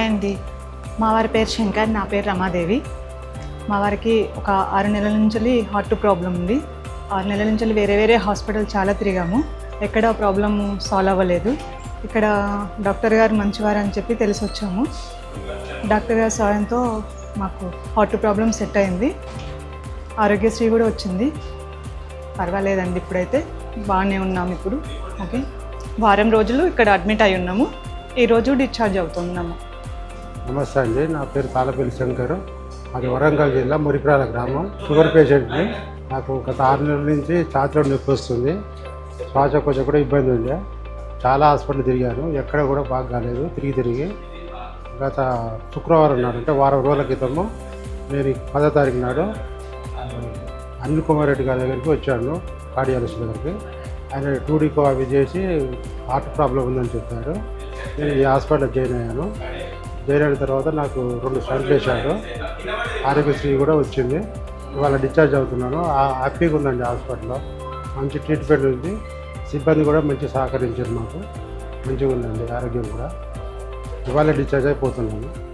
Hi అండి మా వారి పేరు శంకర్ నా పేరు రమాదేవి. మా వారికి ఒక ఆరు నెలల నుంచి హార్ట్ ప్రాబ్లం ఉంది. ఆరు నెలల నుంచి వేరే వేరే హాస్పిటల్ చాలా తిరిగాము. ఎక్కడ ప్రాబ్లం సాల్వ్ అవ్వలేదు. ఇక్కడ డాక్టర్ గారు మంచివారు అని చెప్పి తెలిసి వచ్చాము. డాక్టర్ గారి సాయంతో మాకు హార్ట్ ప్రాబ్లం సెట్ అయింది. ఆరోగ్యశ్రీ కూడా వచ్చింది. పర్వాలేదండి ఇప్పుడైతే. బాగానే ఉన్నాము ఇప్పుడు. ఓకే. వారం రోజులు ఇక్కడ అడ్మిట్ అయి ఉన్నాము. ఈరోజు డిశ్చార్జ్ అవుతున్నాము. నమస్తే అండి. నా పేరు తాళపల్లి శంకర్. అది వరంగల్ జిల్లా మురిప్రాల గ్రామం. షుగర్ పేషెంట్ని. నాకు గత ఆరు నెలల నుంచి ఛాతిలో నొప్పి వస్తుంది. శ్వాసకోశ కూడా ఇబ్బంది ఉంది చాలా హాస్పిటల్ తిరిగాను. ఎక్కడ కూడా బాగా కాలేదు. తిరిగి తిరిగి. గత శుక్రవారం నాడు అంటే వారం రోజుల క్రితము నేను పదో తారీఖు నాడు అనిల్ కుమార్ రెడ్డి గారి దగ్గరికి వచ్చాను కార్డియాలజిస్ట్ దగ్గరికి. ఆయన టూడీకో అవి చేసి హార్ట్ ప్రాబ్లం ఉందని చెప్పారు. నేను ఈ హాస్పిటల్ జాయిన్ అయ్యాను. జాయిన్ అయిన తర్వాత నాకు రెండు స్టంట్లు వేశారు ఆరోగ్యశ్రీ కూడా వచ్చింది. ఇవాళ డిశ్చార్జ్ అవుతున్నాను. ఆ- హ్యాపీగా ఉందండి హాస్పిటల్లో. మంచి ట్రీట్మెంట్ ఉంది. సిబ్బంది కూడా మంచి సహకరించారు మాకు. మంచిగా ఉందండి ఆరోగ్యం కూడా. ఇవాళ డిశ్చార్జ్ అయిపోతున్నాను.